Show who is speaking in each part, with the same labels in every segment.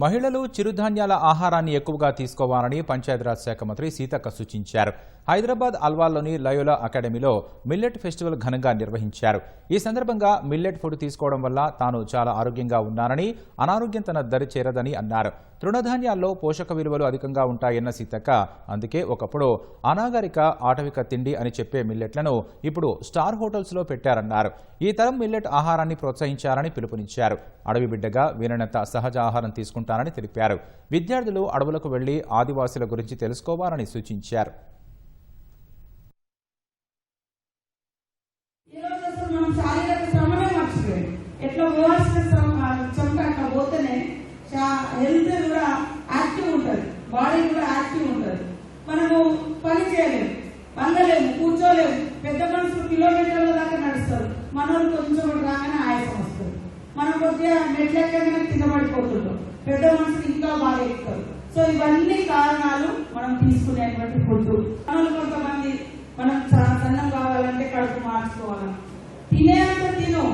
Speaker 1: మహిళలు చిరుధాన్యాల ఆహారాన్ని ఎక్కువగా తీసుకోవాలని పంచాయతీరాజ్ శాఖ మంత్రి సీతక్క సూచించారు. హైదరాబాద్ అల్వాల్లోని లయోలా అకాడమీలో మిల్లెట్ ఫెస్టివల్ ఘనంగా నిర్వహించారు. ఈ సందర్భంగా మిల్లెట్ ఫుడ్ తీసుకోవడం వల్ల తాను చాలా ఆరోగ్యంగా ఉన్నానని అనారోగ్యం తన దరి చేరదని అన్నారు. తృణధాన్యాల్లో పోషక విలువలు అధికంగా ఉంటాయన్న సీతక్క అందుకే ఒకప్పుడు అనాగరిక ఆటవిక తిండి అని చెప్పే మిల్లెట్లను ఇప్పుడు స్టార్ హోటల్స్లో పెట్టారన్నారు. ఈ తరం మిల్లెట్ ఆహారాన్ని ప్రోత్సహించాలని పిలుపునిచ్చారు. అడవి బిడ్డగా వీలైనంత సహజ ఆహారం తీసుకుంటారు తీసుకుంటానని తెలిపారు. విద్యార్థులు అడవులకు వెళ్ళి ఆదివాసుల గురించి తెలుసుకోవాలని సూచించారు.
Speaker 2: మనం ఎట్లా పోవాల్సిన అట్లా పోతేనే హెల్త్ కూడా యాక్టివ్ ఉంటుంది బాడీ కూడా యాక్టివ్ ఉంటుంది. మనము పని చేయలేము కూర్చోలేము. పెద్ద మనుషులు కిలోమీటర్ల దాకా నడుస్తారు. మనోళ్ళు కొంచెం రాగానే ఆయాసం వస్తుంది. మనం కొద్దిగా మెట్లెక్కగానే కింద పడిపోతుంటాం. పెద్ద మనుషులు ఇంకా బాగా ఎక్కుతారు. సో ఇవన్నీ కారణాలు మనం తీసుకునేటువంటి ఫుడ్ మనలు కొంతమంది మనం చాలా సన్నం కావాలంటే కడుపు మార్చుకోవాలి. తినేంత తిను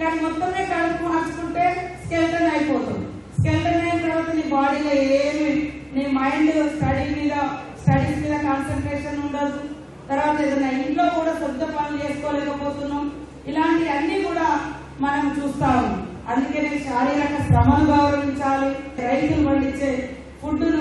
Speaker 2: కానీ మొత్తమే కడుపు మార్చుకుంటే స్కెల్టన్ అయిపోతుంది. స్కెల్టన్ అయిన తర్వాత నీ బాడీలో ఏమి నీ మైండ్ స్టడీ మీద స్టడీస్ మీద కాన్సన్ట్రేషన్ ఉండదు. తర్వాత ఏదైనా ఇంట్లో కూడా సొంత పనులు చేసుకోలేకపోతున్నాం. ఇలాంటివన్నీ కూడా మనం చూస్తాము అందుకనే శారీరక శ్రమను గౌరవించాలి రైతులు పండించే ఫుడ్ను